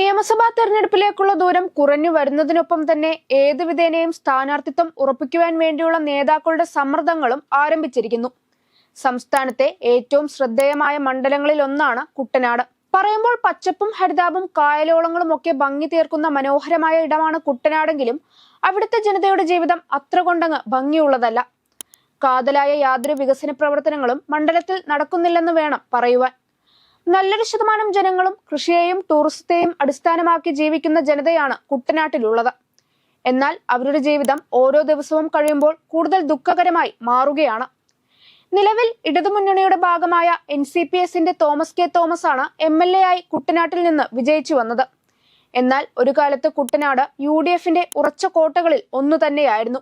നിയമസഭാ തെരഞ്ഞെടുപ്പിലേക്കുള്ള ദൂരം കുറഞ്ഞു വരുന്നതിനൊപ്പം തന്നെ ഏത് വിധേനയും സ്ഥാനാർത്ഥിത്വം ഉറപ്പിക്കുവാൻ വേണ്ടിയുള്ള നേതാക്കളുടെ സമ്മർദ്ദങ്ങളും ആരംഭിച്ചിരിക്കുന്നു. സംസ്ഥാനത്തെ ഏറ്റവും ശ്രദ്ധേയമായ മണ്ഡലങ്ങളിൽ ഒന്നാണ് കുട്ടനാട്. പറയുമ്പോൾ പച്ചപ്പും ഹരിതാപും കായലോളങ്ങളും ഒക്കെ ഭംഗി തീർക്കുന്ന മനോഹരമായ ഇടമാണ് കുട്ടനാടെങ്കിലും അവിടുത്തെ ജനതയുടെ ജീവിതം അത്ര കൊണ്ടങ്ങ് ഭംഗിയുള്ളതല്ല. കാതലായ യാതൊരു വികസന പ്രവർത്തനങ്ങളും മണ്ഡലത്തിൽ നടക്കുന്നില്ലെന്ന് വേണം പറയുവാൻ. നല്ലൊരു ശതമാനം ജനങ്ങളും കൃഷിയെയും ടൂറിസത്തെയും അടിസ്ഥാനമാക്കി ജീവിക്കുന്ന ജനതയാണ് കുട്ടനാട്ടിലുള്ളത്. എന്നാൽ അവരുടെ ജീവിതം ഓരോ ദിവസവും കഴിയുമ്പോൾ കൂടുതൽ ദുഃഖകരമായി മാറുകയാണ്. നിലവിൽ ഇടതുമുന്നണിയുടെ ഭാഗമായ എൻ സി പി എസിന്റെ തോമസ് കെ തോമസ് ആണ് എം എൽ എ ആയി കുട്ടനാട്ടിൽ നിന്ന് വിജയിച്ചു വന്നത്. എന്നാൽ ഒരു കാലത്ത് കുട്ടനാട് യു ഡി എഫിന്റെ ഉറച്ച കോട്ടകളിൽ ഒന്നു തന്നെയായിരുന്നു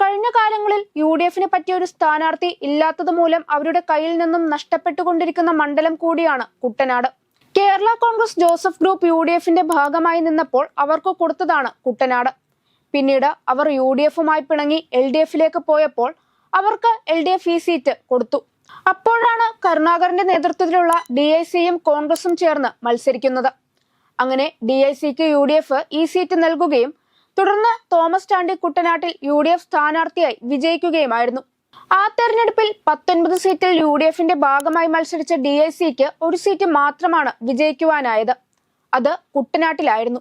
കഴിഞ്ഞ കാലങ്ങളിൽ യു ഡി എഫിന് പറ്റിയ ഒരു സ്ഥാനാർത്ഥി ഇല്ലാത്തത് മൂലം അവരുടെ കയ്യിൽ നിന്നും നഷ്ടപ്പെട്ടുകൊണ്ടിരിക്കുന്ന മണ്ഡലം കൂടിയാണ് Kuttanad. Kerala Congress Joseph group U D എഫിന്റെ ഭാഗമായി നിന്നപ്പോൾ അവർക്ക് കൊടുത്തതാണ് കുട്ടനാട്. പിന്നീട് അവർ യു ഡി എഫുമായി പിണങ്ങി എൽ ഡി എഫിലേക്ക് പോയപ്പോൾ അവർക്ക് എൽ ഡി എഫ് ഈ സീറ്റ് കൊടുത്തു. അപ്പോഴാണ് കരുണാകരന്റെ നേതൃത്വത്തിലുള്ള ഡി ഐ സിയും കോൺഗ്രസും ചേർന്ന് മത്സരിക്കുന്നത്. അങ്ങനെ ഡി ഐ സിക്ക് യു ഡി എഫ് ഈ സീറ്റ് നൽകുകയും തുടർന്ന് തോമസ് ചാണ്ടി കുട്ടനാട്ടിൽ യു ഡി എഫ് സ്ഥാനാർത്ഥിയായി വിജയിക്കുകയുമായിരുന്നു. ആ തെരഞ്ഞെടുപ്പിൽ പത്തൊൻപത് സീറ്റിൽ യു ഡി എഫിന്റെ ഭാഗമായി മത്സരിച്ച ഡി ഐ സിക്ക് ഒരു സീറ്റ് മാത്രമാണ് വിജയിക്കുവാനായത്. അത് കുട്ടനാട്ടിലായിരുന്നു.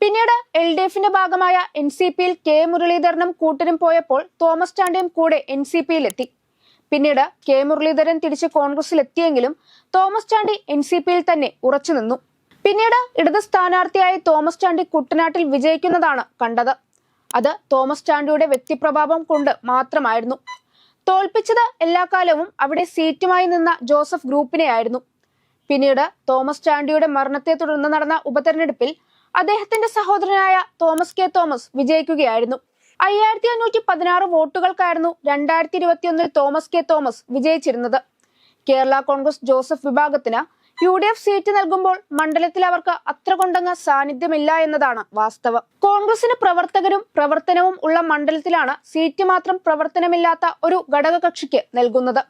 പിന്നീട് എൽ ഡി എഫിന്റെ ഭാഗമായ എൻ സി പിയിൽ കെ മുരളീധരനും കൂട്ടരും പോയപ്പോൾ തോമസ് ചാണ്ടിയും കൂടെ എൻ സി പിയിലെത്തി പിന്നീട് കെ മുരളീധരൻ തിരിച്ച് കോൺഗ്രസിലെത്തിയെങ്കിലും തോമസ് ചാണ്ടി എൻ സി പിയിൽ തന്നെ ഉറച്ചുനിന്നു. പിന്നീട് ഇടത് സ്ഥാനാർത്ഥിയായി തോമസ് ചാണ്ടി കുട്ടനാട്ടിൽ വിജയിക്കുന്നതാണ് കണ്ടത്. അത് തോമസ് ചാണ്ടിയുടെ വ്യക്തിപ്രഭാവം കൊണ്ട് മാത്രമായിരുന്നു. തോൽപ്പിച്ചത് എല്ലാ കാലവും അവിടെ സീറ്റുമായി നിന്ന ജോസഫ് ഗ്രൂപ്പിനെയായിരുന്നു. പിന്നീട് തോമസ് ചാണ്ടിയുടെ മരണത്തെ തുടർന്ന് നടന്ന ഉപതെരഞ്ഞെടുപ്പിൽ അദ്ദേഹത്തിന്റെ സഹോദരനായ തോമസ് കെ തോമസ് വിജയിക്കുകയായിരുന്നു. അയ്യായിരത്തി അഞ്ഞൂറ്റി പതിനാറ് വോട്ടുകൾക്കായിരുന്നു രണ്ടായിരത്തി ഇരുപത്തിയൊന്നിൽ തോമസ് കെ തോമസ് വിജയിച്ചിരുന്നത്. കേരള കോൺഗ്രസ് ജോസഫ് വിഭാഗത്തിന് യു ഡി എഫ് സീറ്റ് നൽകുമ്പോൾ മണ്ഡലത്തിൽ അവർക്ക് അത്ര കൊണ്ടങ്ങ് സാന്നിധ്യമില്ല എന്നതാണ് വാസ്തവം. കോൺഗ്രസിന് പ്രവർത്തകരും പ്രവർത്തനവും ഉള്ള മണ്ഡലത്തിലാണ് സീറ്റ് മാത്രം പ്രവർത്തനമില്ലാത്ത ഒരു ഘടകകക്ഷിക്ക് നൽകുന്നത്.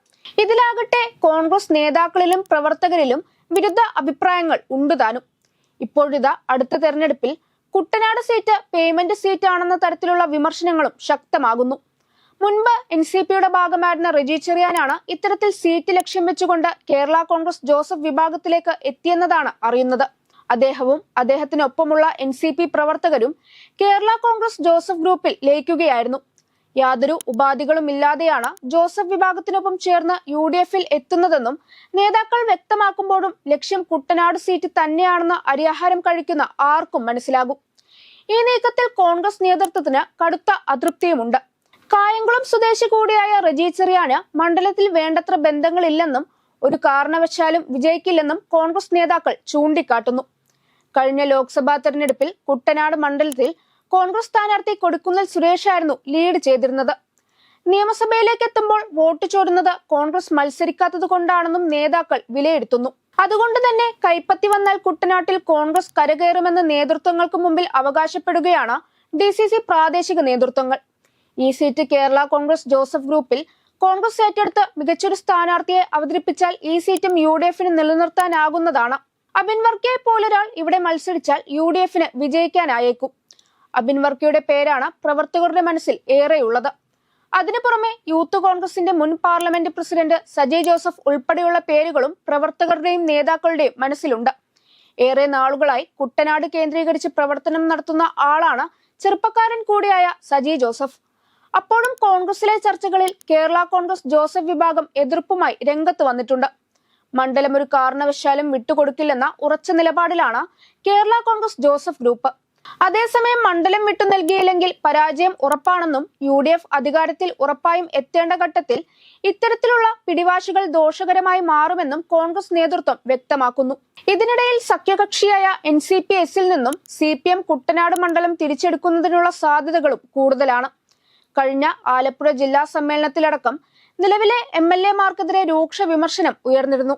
ഇതിലാകട്ടെ കോൺഗ്രസ് നേതാക്കളിലും പ്രവർത്തകരിലും വിരുദ്ധ അഭിപ്രായങ്ങൾ ഉണ്ടുതാനും ഇപ്പോഴിതാ അടുത്ത തെരഞ്ഞെടുപ്പിൽ കുട്ടനാട് സീറ്റ് പേയ്മെന്റ് സീറ്റ് ആണെന്ന തരത്തിലുള്ള വിമർശനങ്ങളും ശക്തമാകുന്നു. മുൻപ് എൻ സി പിയുടെ ഭാഗമായിരുന്ന റെജി ചെറിയാനാണ് ഇത്തരത്തിൽ സീറ്റ് ലക്ഷ്യം വെച്ചുകൊണ്ട് കേരള കോൺഗ്രസ് ജോസഫ് വിഭാഗത്തിലേക്ക് എത്തിയെന്നതാണ് അറിയുന്നത്. അദ്ദേഹവും അദ്ദേഹത്തിനൊപ്പമുള്ള എൻ സി പി പ്രവർത്തകരും കേരള കോൺഗ്രസ് ജോസഫ് ഗ്രൂപ്പിൽ ലയിക്കുകയായിരുന്നു. യാതൊരു ഉപാധികളും ഇല്ലാതെയാണ് ജോസഫ് വിഭാഗത്തിനൊപ്പം ചേർന്ന് യു ഡി എഫിൽ എത്തുന്നതെന്നും നേതാക്കൾ വ്യക്തമാക്കുമ്പോഴും ലക്ഷ്യം കുട്ടനാട് സീറ്റ് തന്നെയാണെന്ന് അരിയാഹാരം കഴിക്കുന്ന ആർക്കും മനസ്സിലാകും. ഈ നീക്കത്തിൽ കോൺഗ്രസ് നേതൃത്വത്തിന് കടുത്ത അതൃപ്തിയുമുണ്ട്. കായംകുളം സ്വദേശി കൂടിയായ റജി ചെറിയാന് മണ്ഡലത്തിൽ വേണ്ടത്ര ബന്ധങ്ങളില്ലെന്നും ഒരു കാരണവശാലും വിജയിക്കില്ലെന്നും കോൺഗ്രസ് നേതാക്കൾ ചൂണ്ടിക്കാട്ടുന്നു. കഴിഞ്ഞ ലോക്സഭാ തെരഞ്ഞെടുപ്പിൽ കുട്ടനാട് മണ്ഡലത്തിൽ കോൺഗ്രസ് സ്ഥാനാർത്ഥി സുരേഷ് ആയിരുന്നു ലീഡ് ചെയ്തിരുന്നത്. നിയമസഭയിലേക്ക് എത്തുമ്പോൾ വോട്ട് ചോരുന്നത് കോൺഗ്രസ് മത്സരിക്കാത്തത് കൊണ്ടാണെന്നും നേതാക്കൾ വിലയിരുത്തുന്നു. അതുകൊണ്ട് തന്നെ കൈപ്പത്തി വന്നാൽ കുട്ടനാട്ടിൽ കോൺഗ്രസ് കരകയറുമെന്ന് നേതൃത്വങ്ങൾക്ക് മുമ്പിൽ അവകാശപ്പെടുകയാണ് ഡി പ്രാദേശിക നേതൃത്വങ്ങൾ. ഈ സീറ്റ് കേരള കോൺഗ്രസ് ജോസഫ് ഗ്രൂപ്പിൽ കോൺഗ്രസ് ഏറ്റെടുത്ത് മികച്ചൊരു സ്ഥാനാർത്ഥിയെ അവതരിപ്പിച്ചാൽ ഈ സീറ്റും യു ഡി എഫിന് നിലനിർത്താനാകുന്നതാണ്. അബിൻ വർക്കിയെ പോലൊരാൾ ഇവിടെ മത്സരിച്ചാൽ യു ഡി എഫിന് വിജയിക്കാനായേക്കും. അബിൻ വർക്കിയുടെ പേരാണ് പ്രവർത്തകരുടെ മനസ്സിൽ ഏറെയുള്ളത്. അതിനു പുറമെ യൂത്ത് കോൺഗ്രസിന്റെ മുൻ പാർലമെന്റ് പ്രസിഡന്റ് സജയ് ജോസഫ് ഉൾപ്പെടെയുള്ള പേരുകളും പ്രവർത്തകരുടെയും നേതാക്കളുടെയും മനസ്സിലുണ്ട്. ഏറെ നാളുകളായി കുട്ടനാട് കേന്ദ്രീകരിച്ച് പ്രവർത്തനം നടത്തുന്ന ആളാണ് ചെറുപ്പക്കാരൻ കൂടിയായ സജി ജോസഫ്. അപ്പോഴും കോൺഗ്രസിലെ ചർച്ചകളിൽ കേരള കോൺഗ്രസ് ജോസഫ് വിഭാഗം എതിർപ്പുമായി രംഗത്ത് വന്നിട്ടുണ്ട്. മണ്ഡലം ഒരു കാരണവശാലും വിട്ടുകൊടുക്കില്ലെന്ന ഉറച്ച നിലപാടിലാണ് കേരള കോൺഗ്രസ് ജോസഫ് ഗ്രൂപ്പ്. അതേസമയം മണ്ഡലം വിട്ടു നൽകിയില്ലെങ്കിൽ പരാജയം ഉറപ്പാണെന്നും യു ഡി എഫ് അധികാരത്തിൽ ഉറപ്പായും എത്തേണ്ട ഘട്ടത്തിൽ ഇത്തരത്തിലുള്ള പിടിവാശികൾ ദോഷകരമായി മാറുമെന്നും കോൺഗ്രസ് നേതൃത്വം വ്യക്തമാക്കുന്നു. ഇതിനിടയിൽ സഖ്യകക്ഷിയായ എൻ സി പി എസിൽ നിന്നും സി പി എം കുട്ടനാട് മണ്ഡലം തിരിച്ചെടുക്കുന്നതിനുള്ള സാധ്യതകളും കൂടുതലാണ്. കഴിഞ്ഞ ആലപ്പുഴ ജില്ലാ സമ്മേളനത്തിലടക്കം നിലവിലെ എം എൽ എമാർക്കെതിരെ രൂക്ഷ വിമർശനം ഉയർന്നിരുന്നു.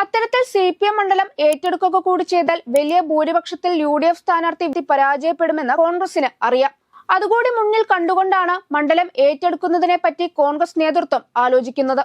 അത്തരത്തിൽ സി പി എം മണ്ഡലം ഏറ്റെടുക്കുക കൂടി ചെയ്താൽ വലിയ ഭൂരിപക്ഷത്തിൽ യു ഡി എഫ് സ്ഥാനാർത്ഥി പരാജയപ്പെടുമെന്ന് കോൺഗ്രസിന് അറിയാം. അതുകൂടി മുന്നിൽ കണ്ടുകൊണ്ടാണ് മണ്ഡലം ഏറ്റെടുക്കുന്നതിനെ പറ്റി കോൺഗ്രസ് നേതൃത്വം ആലോചിക്കുന്നത്.